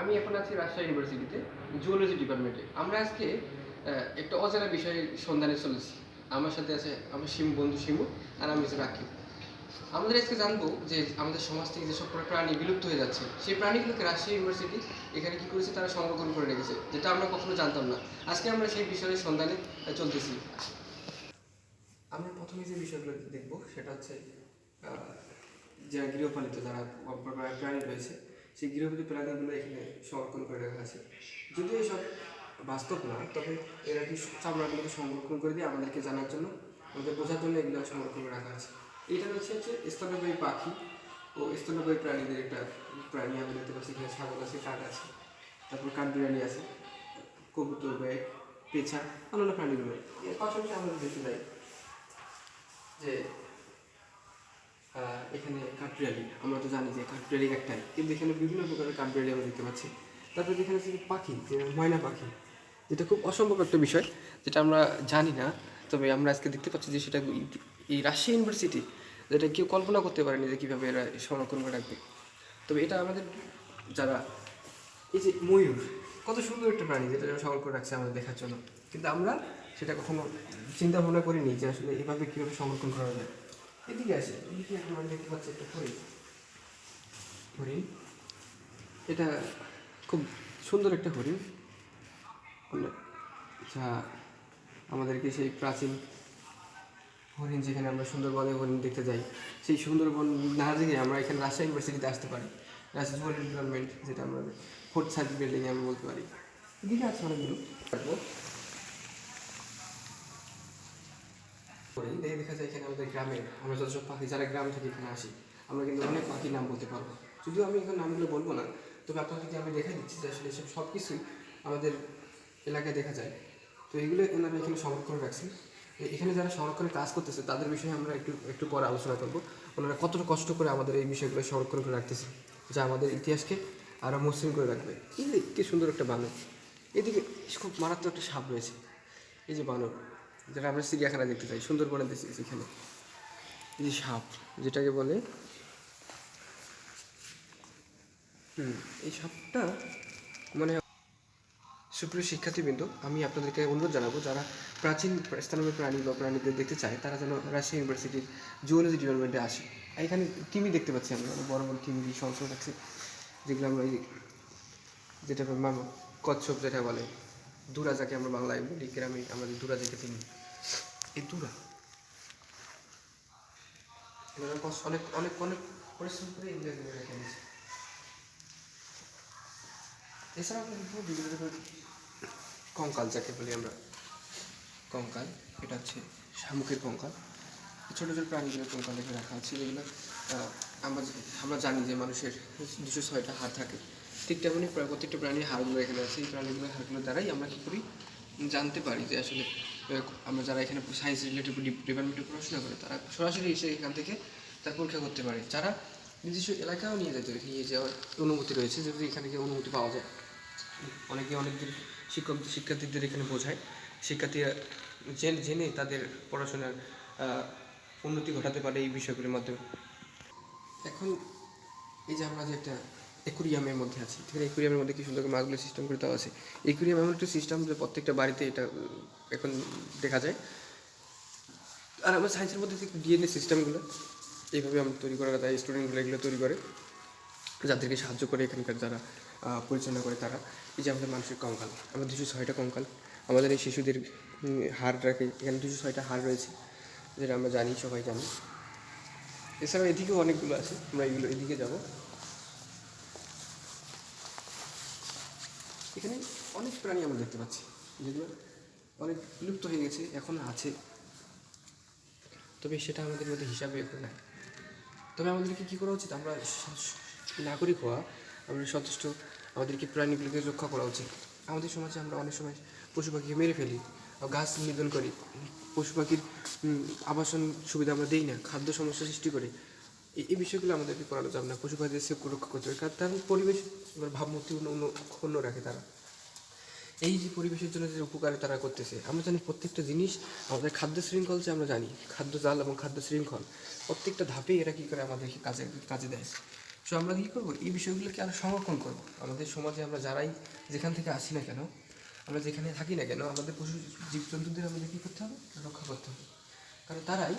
আমি এখন আছি রাজশাহী ইউনিভার্সিটিতে জুওলজি ডিপার্টমেন্টে আমরা আজকে একটা অজানা বিষয়ের সন্ধানে চলেছি। আমার সাথে আছে আমার শিমু, বন্ধু শিমু, আর আমি হচ্ছে রাকিব। আমাদের আজকে জানব যে আমাদের সমাজ থেকে যেসব প্রাণী বিলুপ্ত হয়ে যাচ্ছে, সেই প্রাণীগুলোকে রাজশাহী ইউনিভার্সিটি এখানে কি করেছে তারা সংরক্ষণ করে রেখেছে, যেটা আমরা কখনো জানতাম না। আজকে আমরা সেই বিষয়ের সন্ধানে চলতেছি। আমরা প্রথমে যে বিষয়গুলো দেখব, সেটা হচ্ছে যারা গৃহপালিত, যারা প্রাণী রয়েছে সেই গৃহপালিত প্রাণীগুলো এখানে সংরক্ষণ করে রাখা আছে। যদিও এসব বাস্তব না, তবে এরা কি চামড়াগুলোকে সংরক্ষণ করে দিয়ে আমাদেরকে জানার জন্য, আমাদের বোঝার জন্য এগুলো সংরক্ষণ করে রাখা আছে। এটা হচ্ছে হচ্ছে স্তন্যপায়ী পাখি ও স্তন্যপায়ী প্রাণীদের একটা প্রাণী আমি দেখতে পাচ্ছি, এখানে ছাগল আছে, কাক আছে, তারপর কাঠবিড়ালি আছে, কবুতর, ব্যাগ পেছা অন্যান্য প্রাণীগুলো। এর পাশাপাশি আমরা দেখতে যাই যে এখানে কাঠবিড়ালি আমরা তো জানি যে কাঠবিড়ালি একটাই কিন্তু এখানে বিভিন্ন প্রকারের কাঠবিড়ালি আমরা দেখতে পাচ্ছি। তারপরে এখানে আছে পাখি ময়না পাখি, যেটা খুব অসম্ভব একটা বিষয়, যেটা আমরা জানি না, তবে আমরা আজকে দেখতে পাচ্ছি যে সেটা এই- রাশিয়া ইউনিভার্সিটি যেটা কেউ কল্পনা করতে পারেনি যে কীভাবে এরা সংরক্ষণ করে রাখবে। তবে এটা আমাদের যারা, এই যে ময়ূর, কত সুন্দর একটা প্রাণী যেটা সংরক্ষণ রাখছে আমাদের দেখার জন্য। কিন্তু আমরা সেটা কখনো চিন্তা ভাবনা করিনি যে আসলে এভাবে কীভাবে সংরক্ষণ করা যায়। এদিকে আসে এদিকে আমরা দেখতে পাচ্ছি একটা হরিণ হরিণ? এটা খুব সুন্দর একটা হরিণ। যা আমাদেরকে সেই প্রাচীন হরিণ যেখানে আমরা সুন্দরবনে হরিণ দেখতে যাই, সেই সুন্দরবন না দেখে আমরা এখানে রাজশাহী ইউনিভার্সিটিতে আসতে পারি। রাজশাহী জুয়েলারি ডিপার্টমেন্ট যেটা আমরা ফোর্থ সাইড বিল্ডিংয়ে আমরা বলতে পারি। এদিকে আছে অনেকগুলো। করি। দেখে দেখা যায় এখানে আমাদের গ্রামে, আমরা যত সব পাখি, যারা গ্রাম থেকে এখানে আসি, আমরা কিন্তু অনেক পাখির নাম বলতে পারব। যদিও আমি এখন নামগুলো বলব না, তবে আপনাদেরকে আমি দেখা দিচ্ছি যে আসলে এসব সব কিছুই আমাদের এলাকায় দেখা যায়। তো এগুলো ওনারা এখানে সংরক্ষণ রাখছেন এখানে যারা সংরক্ষণের কাজ করতেছে, তাদের বিষয়ে আমরা একটু একটু পরে আলোচনা করব। ওনারা কতটা কষ্ট করে আমাদের এই বিষয়গুলো সংরক্ষণ করে রাখতেছে, যা আমাদের ইতিহাসকে আরও মসৃণ করে রাখবে। কি সুন্দর একটা বানর। এদিকে খুব মারাত্মক একটা সাপ রয়েছে। এই যে বানর যেটা আমরা চিড়িয়াখানা দেখতে চাই সুন্দরবনে দেখছি এখানে এই সাপ, যেটাকে বলে, হুম, এই সাপটা মানে সুপ্রিয় শিক্ষার্থীবৃন্দ, আমি আপনাদেরকে অনুরোধ জানাব, যারা প্রাচীন স্থানীয় প্রাণী বা প্রাণীদের দেখতে চায়, তারা যেন রাজশাহী ইউনিভার্সিটির জুওলজি ডিপার্টমেন্টে আসে। এখানে টিমি দেখতে পাচ্ছি আমরা অনেক বড় বড় টিমি সংখ্যক আছে যেগুলো আমরা যেটা মাম- কচ্ছপ যেটা বলে দুরা যাকে আমরা বাংলায় বলি, গ্রামে আমাদের যে দুরা যেটা চিনি। এই দুরা। অনেক অনেক অনেক পরিশ্রম করে এগুলো দিয়েছে। এছাড়াও বিভিন্ন রকমের কঙ্কাল, যাকে বলি আমরা কঙ্কাল, এটা হচ্ছে শামুকের কঙ্কাল। ছোটো ছোটো প্রাণীগুলোর কঙ্কাল এখানে রাখা আছে। যেগুলো আমরা আমরা জানি যে মানুষের দুশো ছয়টা হাড় থাকে। ঠিক তেমনই প্রত্যেকটা প্রাণীর হাড়গুলো এখানে আছে। এই প্রাণীগুলোর হাড়গুলোর দ্বারাই আমরা কী করি, জানতে পারি যে আসলে আমরা যারা এখানে সায়েন্স রিলেটেড ডিপার্টমেন্টে পড়াশোনা করে, তারা সরাসরি এসে এখান থেকে তার পরীক্ষা করতে পারে। যারা নিজস্ব এলাকাও নিয়ে যেতে নিয়ে যাওয়ার অনুমতি রয়েছে, যদি এখানে গিয়ে অনুমতি পাওয়া যায়। অনেকে অনেকদিন শিক্ষক, শিক্ষার্থীদের এখানে বোঝায়। শিক্ষার্থীরা জেনে জেনে তাদের পড়াশোনার উন্নতি ঘটাতে পারে এই বিষয়গুলির মাধ্যমে। এখন এই যে আমরা যে একটা একুরিয়ামের মধ্যে আছে। ঠিক আছে, একুরিয়ামের মধ্যে কি সুন্দর করে মাছগুলো সিস্টেম করে দেওয়া আছে? একুরিয়াম এমন একটা সিস্টেম যে প্রত্যেকটা বাড়িতে এটা এখন দেখা যায়। আর আমার সায়েন্সের মধ্যে ডিএনএ সিস্টেমগুলো এইভাবে আমরা তৈরি করা যায় স্টুডেন্টগুলো এগুলো তৈরি করে, যাদেরকে সাহায্য করে এখানকার যারা পরিচালনা করে তারা, এই যে আমাদের মানুষের কঙ্কাল, আমাদের দুশো ছয়টা কঙ্কাল, আমাদের এই শিশুদের হাড় রাখে, এখানে দুশো ছয়টা হাড় রয়েছে, যেটা আমরা জানি, সবাই জানি। এছাড়াও এদিকেও অনেকগুলো আছে, আমরা এগুলো এদিকে যাব। এখানে অনেক প্রাণী আমরা দেখতে পাচ্ছি। যেগুলো অনেক বিলুপ্ত হয়ে গেছে, এখন আছে। তবে সেটা আমাদের মধ্যে হিসাবে এখন নাই তবে আমাদেরকে কী করা উচিত? আমরা নাগরিক হওয়া, আমরা যথেষ্ট আমাদেরকে প্রাণীগুলোকে রক্ষা করা উচিত। আমাদের সমাজে আমরা অনেক সময় পশু পাখিকে মেরে ফেলি গাছ নিধন করি। পশু পাখির আবাসন সুবিধা আমরা দিই না, খাদ্য সমস্যা সৃষ্টি করি। এই- বিষয়গুলো আমাদেরকে করানো যাবে না। পশু পাখিদের সেভ রক্ষা করতে হবে। কারণ তার পরিবেশ এবার ভাবমূর্তি অন্য রাখে তারা। এই যে পরিবেশের জন্য যে উপকারে তারা করতেছে, আমরা জানি প্রত্যেকটা জিনিস আমাদের খাদ্য শৃঙ্খল যে আমরা জানি, খাদ্য জাল এবং খাদ্য শৃঙ্খল, প্রত্যেকটা ধাপে এরা কী করে আমাদেরকে কাজে কাজে দেয়। সো আমরা কী করব? এই বিষয়গুলোকে আরও সংরক্ষণ করব। আমাদের সমাজে আমরা যারাই যেখান থেকে আসি না কেন, আমরা যেখানে থাকি না কেন, আমাদের পশু জীবজন্তুদের আমাদের কী করতে হবে? রক্ষা করতে হবে। কারণ তারাই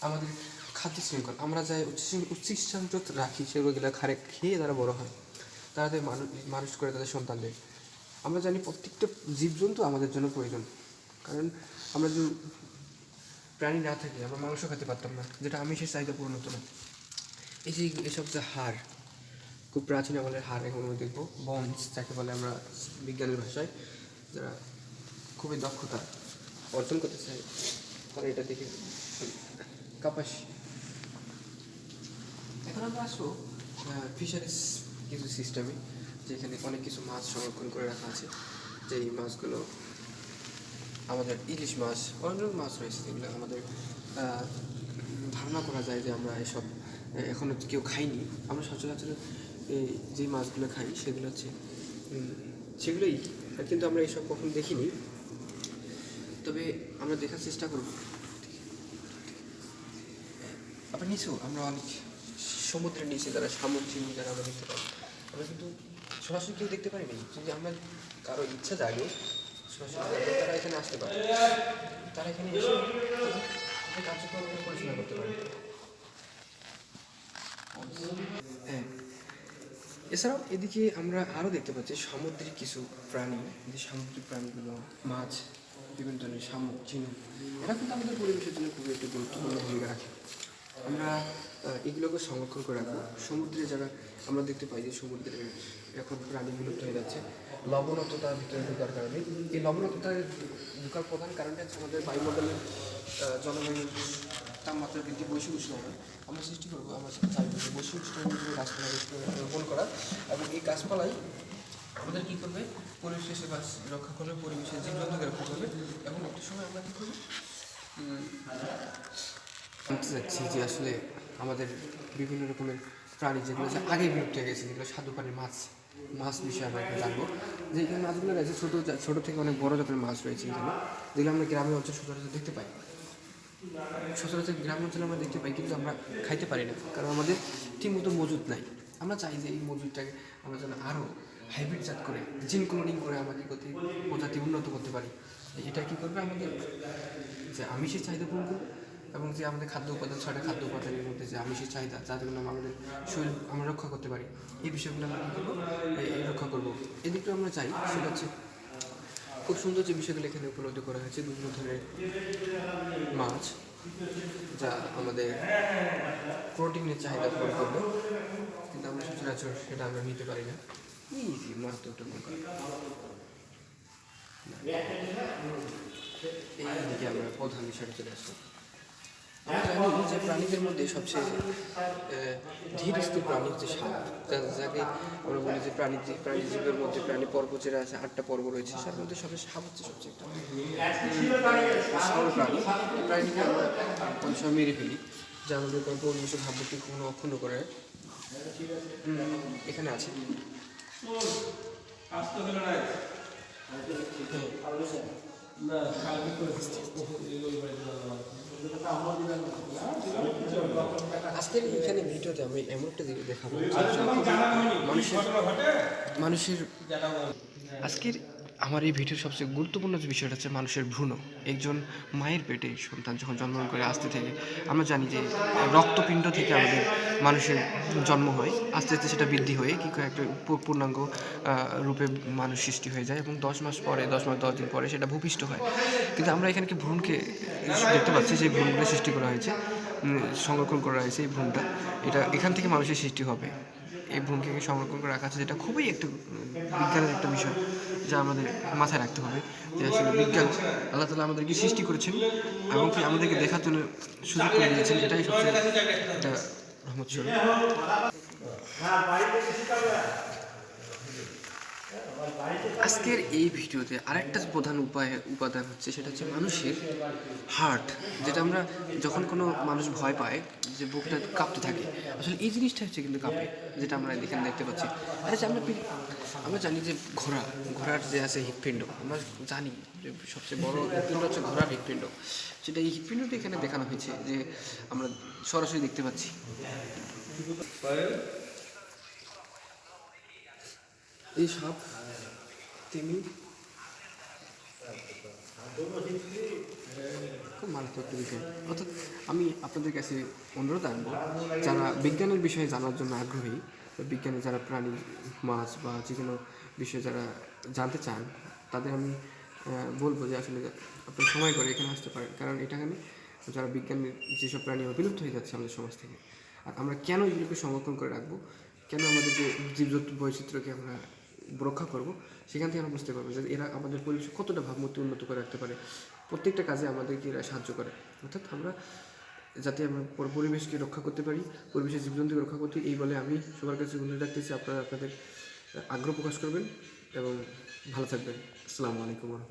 আমাদের খাদ্য শৃঙ্খল। আমরা যাই উচ্চ- উচ্ছিষ্টান্ত রাখি, সেগুলো খারে খেয়ে তারা বড় হয়। তাদের মানুষ মানুষ করে তাদের সন্তানদের। আমরা জানি প্রত্যেকটা জীবজন্তু আমাদের জন্য প্রয়োজন। কারণ আমরা যদি প্রাণী না থাকি, আমরা মাংস খেতে পারতাম না, যেটা আমি আমিষের চাহিদা পূরণ হতো না। এই যে এসব যে হাড়, খুব প্রাচীন আমলের হাড় এখন আমরা দেখব। বন্স যাকে বলে আমরা বিজ্ঞানের ভাষায়, যারা খুবই দক্ষতা অর্জন করতে চাই তারা এটা দেখে কাপাস। এখন আমরা আসব ফিশারিজ কিছু সিস্টেমে যেখানে অনেক কিছু মাছ সংরক্ষণ করে রাখা আছে। যেই মাছগুলো আমাদের ইলিশ মাছ অনেক মাছ রয়েছে যেগুলো আমাদের ধারণা করা যায় যে আমরা এসব এখনও কেউ খাইনি। আমরা সচরাচর যে মাছগুলো খাই, সেগুলো হচ্ছে সেগুলোই। কিন্তু আমরা এসব কখনো দেখিনি। তবে আমরা দেখার চেষ্টা করব। আবার নিচেও আমরা অনেক সমুদ্রের নিচে যারা শামুক চিনি যারা আমরা দেখতে পাই, আমরা কিন্তু সরাসরি কেউ দেখতে পারিনি যদি আমরা কারও ইচ্ছা জাগে, সরাসরি তারা এখানে আসতে পারে। তারা এখানে এসে কার্যক্রম পরিচালনা করতে পারে। হ্যাঁ। এছাড়াও এদিকে আমরা আরও দেখতে পাচ্ছি সামুদ্রিক কিছু প্রাণী, যে সামুদ্রিক প্রাণীগুলো, মাছ, বিভিন্ন ধরনের শামুক, ঝিনুক, এরা কিন্তু আমাদের পরিবেশের জন্য খুবই একটা গুরুত্বপূর্ণ ভূমিকা রাখে। আমরা এগুলোকে সংরক্ষণ করে রাখব। সমুদ্রে যারা, আমরা দেখতে পাই যে সমুদ্রে এখন প্রাণী বিলুপ্ত হয়ে যাচ্ছে। লবণাক্ততার ভিতরে ঢোকার কারণে। এই লবণাক্ততার ঢোকার প্রধান কারণটা হচ্ছে আমাদের বায়ুমণ্ডলের জলবায়ুর তাপমাত্রা বৃদ্ধি, বৈশ্বিক উষ্ণায়ন আমরা সৃষ্টি করব আমরা চাইব বৈশ্বিক জন্য গাছপালা রোপণ- করা এবং এই গাছপালাই আমাদের কী করবে? পরিবেশের সেবা রক্ষা করবে, পরিবেশের জীবজন্তুকে রক্ষা করবে এবং একটা সময় আমরা কী করব? জানতে চাচ্ছি যে আসলে আমাদের বিভিন্ন রকমের প্রাণী যেগুলো যে আগে বিলুপ্ত হয়ে গেছে, যেগুলো স্বাদু পানির মাছ মাছ বিষয়ে আমরা এখানে জানব। যে এখানে মাছগুলো রয়েছে, ছোটো ছোটো থেকে অনেক বড় জাতের মাছ রয়েছে এখানে, যেগুলো আমরা গ্রামের অঞ্চল সচরাচর দেখতে পাই। সচরাচর গ্রাম অঞ্চলে আমরা দেখতে পাই, কিন্তু আমরা খাইতে পারি না, কারণ আমাদের ঠিকমতো মজুদ নাই। আমরা চাই যে এই মজুদটাকে আমরা যেন আরও হাইব্রিড জাত করে জিন ক্লোনিং করে আমরা কী করতে, প্রজাতি উন্নত করতে পারি। এটা কী করবে আমাদের? যে আমিষের চাহিদা পূরণ করবে। এবং যে আমাদের খাদ্য উপাদান, ছয়টা খাদ্য উপাদানের মধ্যে যে আমিষের চাহিদা যাদের জন্য আমাদের শরীর, আমরা রক্ষা করতে পারি। এই বিষয়গুলো আমরা কী করব? এই- এই রক্ষা করব। এদিকটা আমরা চাই, সেটা হচ্ছে খুব সুন্দর যে বিষয়গুলো এখানে উপলব্ধ করা হয়েছে, বিভিন্ন ধরনের মাছ, যা আমাদের প্রোটিনের চাহিদা পূরণ করবে। কিন্তু আমরা সচরাচর সেটা আমরা নিতে পারি না। ইজি মাছ তো একটা নৌকা। এইদিকে আমরা প্রধান বিষয়টা চলে আমরা জানি যে প্রাণীদের মধ্যে সবচেয়ে ধীর স্থির প্রাণী হচ্ছে সাপ। যাকে আমরা বলি যে প্রাণী প্রাণী জীবের মধ্যে প্রাণী পর্ব যেটা আছে আটটা পর্ব রয়েছে তার মধ্যে সবচেয়ে সাপ হচ্ছে সবচেয়ে একটা। প্রাণী। প্রাণীকে আমরা অনেক সময় মেরে ফেলি যা আমাদের কোনো পরিবেশের ভাবমূর্তি কোনো অক্ষুণ্ণ করে। এখানে আছে। আজকের এখানে ভিডিওতে আমি এমন একটা জিনিস দেখাবো মানুষের মানুষের আজকের আমার এই ভিডিওর সবচেয়ে গুরুত্বপূর্ণ যে বিষয়টা হচ্ছে মানুষের ভ্রূণ, একজন মায়ের পেটে সন্তান যখন জন্মগ্রহণ করে আসতে থেকে, আমরা জানি যে রক্তপিণ্ড থেকে আমাদের মানুষের জন্ম হয়, আস্তে আস্তে সেটা বৃদ্ধি হয়ে কী একটা পূর্ণাঙ্গ রূপে মানুষ সৃষ্টি হয়ে যায় এবং দশ মাস পরে, দশ মাস, দশ দিন পরে সেটা ভূপিষ্ঠ হয়। কিন্তু আমরা এখানে ভ্রূণকে দেখতে পাচ্ছি যে ভ্রূণগুলো সৃষ্টি করা হয়েছে। সংরক্ষণ করা হয়েছে এই ভ্রূণটা। এটা এখান থেকে মানুষের সৃষ্টি হবে। এই ভ্রূণকে সংরক্ষণ করে রাখা আছে যেটা খুবই একটা বিজ্ঞানের একটা বিষয়, যা আমাদের মাথায় রাখতে হবে। যে আসলে বিজ্ঞান, আল্লাহ তালা আমাদেরকে সৃষ্টি করেছেন এবং কি আমাদেরকে দেখার জন্য সুযোগ করে দিয়েছেন। এটাই সবচেয়ে একটা রহমত। আজকের এই ভিডিওতে আরেকটা প্রধান উপায়, উপাদান হচ্ছে সেটা হচ্ছে মানুষের হার্ট যেটা আমরা যখন কোনো মানুষ ভয় পায় যে বুকটা কাঁপতে থাকে, আসলে এই জিনিসটা হচ্ছে কিন্তু কাঁপে, যেটা আমরা এখানে দেখতে পাচ্ছি। যে আমরা আমরা জানি যে ঘোড়া, ঘোড়ার যে আছে হৃৎপিণ্ড, আমরা জানি যে সবচেয়ে বড় হৃৎপিণ্ড হচ্ছে ঘোড়ার হৃৎপিণ্ড। সেটা এই হৃৎপিণ্ডটি এখানে দেখানো হয়েছে যে আমরা সরাসরি দেখতে পাচ্ছি। এই সাপ তিমি খুব মারাত্মক বিষয় অর্থাৎ আমি আপনাদের কাছে অনুরোধ আনব যারা বিজ্ঞানের বিষয়ে জানার জন্য আগ্রহী বিজ্ঞানে যারা প্রাণী, মাছ বা যে কোনো বিষয়ে যারা জানতে চান, তাদের আমি বলব যে আসলে আপনি সময় করে এখানে আসতে পারেন। কারণ এটা এখানে যারা বিজ্ঞানের যেসব প্রাণী বিলুপ্ত হয়ে যাচ্ছে আমাদের সমাজ থেকে, আর আমরা কেন এগুলোকে সংরক্ষণ করে রাখব? কেন আমাদের যে জীবজন্তু বৈচিত্র্যকে আমরা রক্ষা করব, সেখান থেকে আমরা বুঝতে পারব যে এরা আমাদের পরিবেশ কতটা ভাবমূর্তি উন্নত করে রাখতে পারে। প্রত্যেকটা কাজে আমাদেরকে এরা সাহায্য করে। অর্থাৎ আমরা যাতে আমরা পর- পরিবেশকে রক্ষা করতে পারি, পরিবেশের জীবজন্তুকে রক্ষা করতে এই বলে আমি সবার কাছে অনুরোধ রাখতেছি, আপনারা আপনাদের আগ্রহ প্রকাশ করবেন এবং ভালো থাকবেন। আসসালামু আলাইকুম